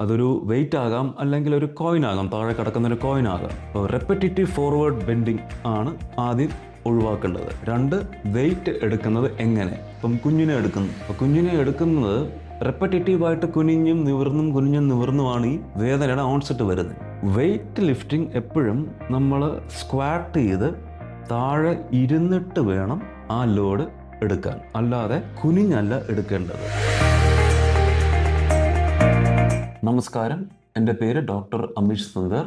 അതൊരു വെയിറ്റ് ആകാം അല്ലെങ്കിൽ ഒരു കോയിൻ ആകാം. താഴെ കിടക്കുന്ന ഒരു കോയിൻ ആകാം. റെപ്പറ്റേറ്റീവ് ഫോർവേഡ് ബെൻഡിങ് ആണ് ആദ്യം ഒഴിവാക്കേണ്ടത്. രണ്ട് വെയിറ്റ് എടുക്കുന്നത് എങ്ങനെ? ഇപ്പം കുഞ്ഞിനെ എടുക്കുന്നു. അപ്പം കുഞ്ഞിനെ എടുക്കുന്നത് റെപ്പറ്റേറ്റീവായിട്ട് കുനിഞ്ഞും നിവർന്നും കുനിഞ്ഞും നിവർന്നുമാണ് ഈ വേദനയുടെ ഓൺസെറ്റ് വരുന്നത്. വെയിറ്റ് ലിഫ്റ്റിംഗ് എപ്പോഴും നമ്മൾ സ്ക്വാറ്റ് ചെയ്ത് താഴെ ഇരുന്നിട്ട് വേണം ആ ലോഡ് എടുക്കാൻ. അല്ലാതെ കുനിഞ്ഞല്ല എടുക്കേണ്ടത്. നമസ്കാരം. എന്റെ പേര് doctor Amish Sundar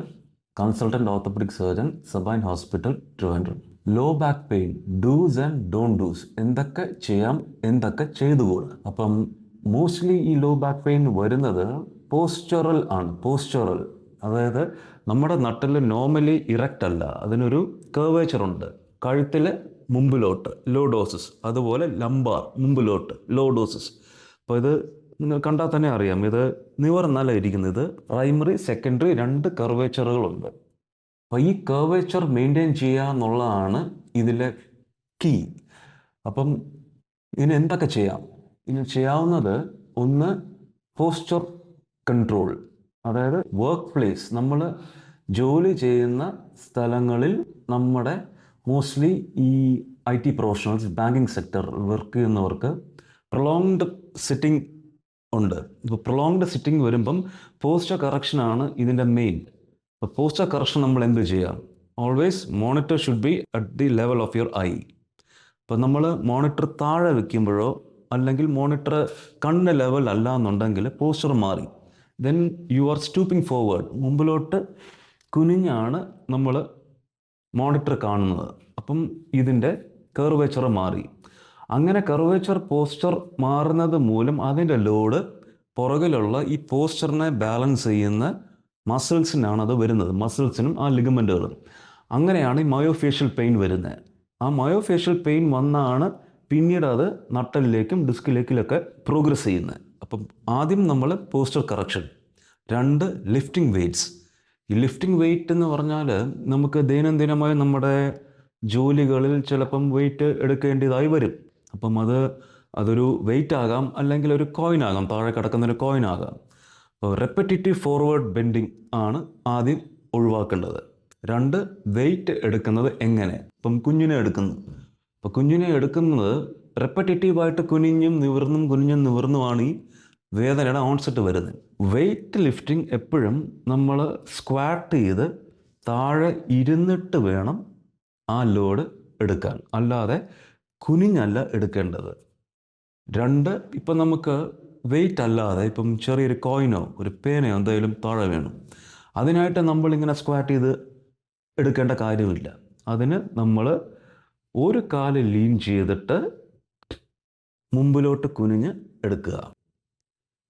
consultant orthopaedic surgeon Sabine hospital Trivandrum. Low back pain do's and don'ts എന്തൊക്കെ ചെയ്യാം എന്തൊക്കെ ചെയ്തുകൂടാ? അപ്പം മോസ്റ്റ്ലി ഈ ലോ ബാക്ക് പെയിൻ വരുന്നത് പോസ്ചറൽ ആണ് പോസ്ചറൽ അതായത് നമ്മുടെ നട്ടിൽ നോർമലി ഇറക്റ്റ് അല്ല അതിനൊരു കേവേച്ചർ ഉണ്ട്. കഴുത്തിൽ മുമ്പിലോട്ട് ലോ ഡോസസ് അതുപോലെ ലംബാർ മുമ്പിലോട്ട് ലോ ഡോസസ് അപ്പോൾ ഇത് കണ്ടാൽ തന്നെ അറിയാം ഇത് നിവർന്നല്ല ഇരിക്കുന്നത്. ഇത് പ്രൈമറി സെക്കൻഡറി രണ്ട് കർവേച്ചറുകളുണ്ട്. അപ്പോൾ ഈ കർവേച്ചർ മെയിന്റെയിൻ ചെയ്യുക എന്നുള്ളതാണ് ഇതിലെ കീ അപ്പം ഇതിന് എന്തൊക്കെ ചെയ്യാം? ഇതിന് ചെയ്യാവുന്നത് ഒന്ന് പോസ്ചർ കൺട്രോൾ അതായത് വർക്ക് പ്ലേസ് നമ്മൾ ജോലി ചെയ്യുന്ന സ്ഥലങ്ങളിൽ നമ്മുടെ മോസ്റ്റ്ലി ഈ I T professionals banking sector work ചെയ്യുന്നവർക്ക് പ്രൊലോങ്ഡ് സിറ്റിംഗ് ഉണ്ട്. ഇപ്പോൾ പ്രൊലോങ്ഡ് സിറ്റിംഗ് വരുമ്പം പോസ്റ്റർ കറക്ഷനാണ് ഇതിന്റെ മെയിൻ അപ്പോൾ പോസ്റ്റർ കറക്ഷൻ നമ്മൾ എന്ത് ചെയ്യാം? Always monitor should be at the level of your eye അപ്പോൾ നമ്മൾ മോണിറ്റർ താഴെ വെക്കുമ്പോഴോ അല്ലെങ്കിൽ മോണിറ്റർ കണ്ണിന്റെ ലെവൽ അല്ല എന്നുണ്ടെങ്കിൽ പോസ്റ്റർ മാറി. Then you are stooping forward മുമ്പിലോട്ട് കുനിഞ്ഞാണ് നമ്മൾ മോണിറ്റർ കാണുന്നത്. അപ്പം ഇതിന്റെ കർവേച്ചർ മാറി. അങ്ങനെ കർവേച്ചർ പോസ്റ്റർ മാറുന്നത് മൂലം അതിന്റെ ലോഡ് പുറകിലുള്ള ഈ പോസ്റ്ററിനെ ബാലൻസ് ചെയ്യുന്ന മസിൽസിനാണ് അത് വരുന്നത്. മസിൽസിനും ആ ലിഗമെന്റുകളും അങ്ങനെയാണ് ഈ മയോഫേഷ്യൽ പെയിൻ വരുന്നത്. ആ മയോഫേഷ്യൽ പെയിൻ വന്നാണ് പിന്നീട് അത് നട്ടലിലേക്കും ഡിസ്കിലേക്കിലൊക്കെ പ്രോഗ്രസ് ചെയ്യുന്നത്. അപ്പം ആദ്യം നമ്മൾ പോസ്റ്റർ കറക്ഷൻ. രണ്ട് ലിഫ്റ്റിംഗ് വെയ്റ്റ്സ്. ഈ ലിഫ്റ്റിംഗ് വെയ്റ്റ് എന്ന് പറഞ്ഞാൽ നമുക്ക് ദൈനംദിനമായി നമ്മുടെ ജോലികളിൽ ചിലപ്പം വെയിറ്റ് എടുക്കേണ്ടതായി വരും. അപ്പം അത് അതൊരു വെയിറ്റ് ആകാം അല്ലെങ്കിൽ ഒരു കോയിൻ ആകാം താഴെ കിടക്കുന്ന ഒരു കോയിൻ ആകാം. അപ്പോൾ റെപ്പറ്റേറ്റീവ് ഫോർവേഡ് ബെൻഡിങ് ആണ് ആദ്യം ഒഴിവാക്കേണ്ടത്. രണ്ട് വെയിറ്റ് എടുക്കുന്നത് എങ്ങനെ? ഇപ്പം കുഞ്ഞിനെ എടുക്കുന്നു. അപ്പം കുഞ്ഞിനെ എടുക്കുന്നത് റെപ്പറ്റേറ്റീവായിട്ട് കുനിഞ്ഞും നിവർന്നും കുനിഞ്ഞും നിവർന്നുമാണ് ഈ വേദനയുടെ ഓൺസെറ്റ് വരുന്നത്. വെയിറ്റ് ലിഫ്റ്റിംഗ് എപ്പോഴും നമ്മൾ സ്ക്വാറ്റ് ചെയ്ത് താഴെ ഇരുന്നിട്ട് വേണം ആ ലോഡ് എടുക്കാൻ. അല്ലാതെ കുനിഞ്ഞല്ല എടുക്കേണ്ടത്. രണ്ട് ഇപ്പം നമുക്ക് വെയിറ്റ് അല്ലാതെ ഇപ്പം ചെറിയൊരു കോയിനോ ഒരു പേനയോ എന്തെങ്കിലും താഴെ വേണം. അതിനായിട്ട് നമ്മളിങ്ങനെ സ്ക്വാറ്റ് ചെയ്ത് എടുക്കേണ്ട കാര്യമില്ല. അതിന് നമ്മൾ ഒരു കാൽ ലീൻ ചെയ്തിട്ട് മുമ്പിലോട്ട് കുനിഞ്ഞ് എടുക്കുക.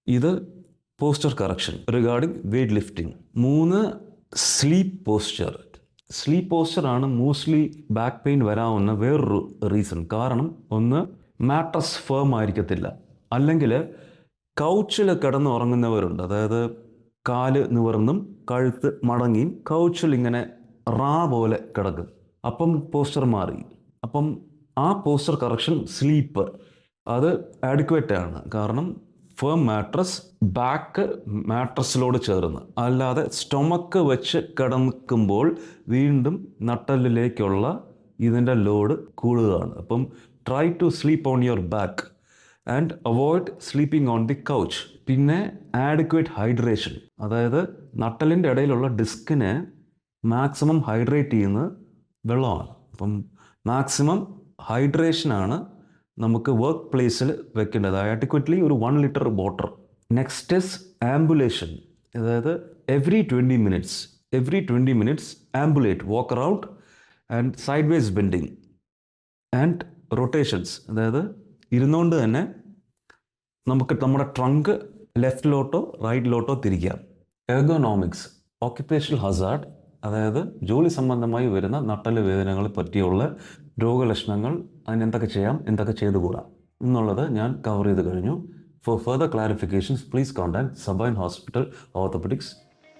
ഇത് posture correction regarding weight lifting മൂന്ന് സ്ലീപ്പ് പോസ്ചർ സ്ലീപ്പ് പോസ്റ്ററാണ് മോസ്റ്റ്ലി ബാക്ക് പെയിൻ വരാവുന്ന വേറൊരു റീസൺ. കാരണം ഒന്ന് മാട്രസ് ഫേം ആയിരിക്കത്തില്ല. അല്ലെങ്കിൽ കൗച്ചിൽ കിടന്ന് ഉറങ്ങുന്നവരുണ്ട്. അതായത് കാൽ നിവർന്നും കഴുത്ത് മടങ്ങിയും കൗച്ചിൽ ഇങ്ങനെ റാ പോലെ കിടക്കും. അപ്പം പോസ്റ്റർ മാറി. അപ്പം ആ പോസ്റ്റർ കറക്ഷൻ സ്ലീപ്പ് അത് ആഡിക്വേറ്റ് ആണ്. കാരണം ഫേം മാട്രസ് ബാക്ക് മാട്രസിലോട് ചേർന്ന്. അല്ലാതെ സ്റ്റൊമക്ക് വെച്ച് കിടക്കുമ്പോൾ വീണ്ടും നട്ടലിലേക്കുള്ള ഇതിന്റെ ലോഡ് കൂടുകയാണ് അപ്പം try to sleep on your back and avoid sleeping on the couch പിന്നെ ആഡിക്വേറ്റ് ഹൈഡ്രേഷൻ അതായത് നട്ടലിന്റെ ഇടയിലുള്ള ഡിസ്കിനെ മാക്സിമം ഹൈഡ്രേറ്റ് ചെയ്യുന്ന വെള്ളമാണ്. അപ്പം മാക്സിമം ഹൈഡ്രേഷനാണ് നമുക്ക് വർക്ക് പ്ലേസിൽ വെക്കേണ്ടത് ആഡിക്വറ്റ്ലി ഒരു one litre water next is ambulation അതായത് every twenty minutes every twenty minutes ambulate walk around and sideways bending and rotations അതായത് ഇരുന്നുകൊണ്ട് തന്നെ നമുക്ക് നമ്മുടെ ട്രങ്ക് ലെഫ്റ്റിലോട്ടോ റൈറ്റിലോട്ടോ തിരിക്കാം. എർഗോണോമിക്സ് ഓക്യുപ്പേഷണൽ ഹസാർഡ് അതായത് ജോലി സംബന്ധമായി വരുന്ന നട്ടൽ വേദനകളെ പറ്റിയുള്ള രോഗലക്ഷണങ്ങൾ അതിന് എന്തൊക്കെ ചെയ്യാം എന്തൊക്കെ ചെയ്തുകൂടാ എന്നുള്ളത് ഞാൻ കവർ ചെയ്ത് കഴിഞ്ഞു. For further clarifications please contact Sabine Hospital orthopaedics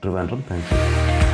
Trivandrum thank you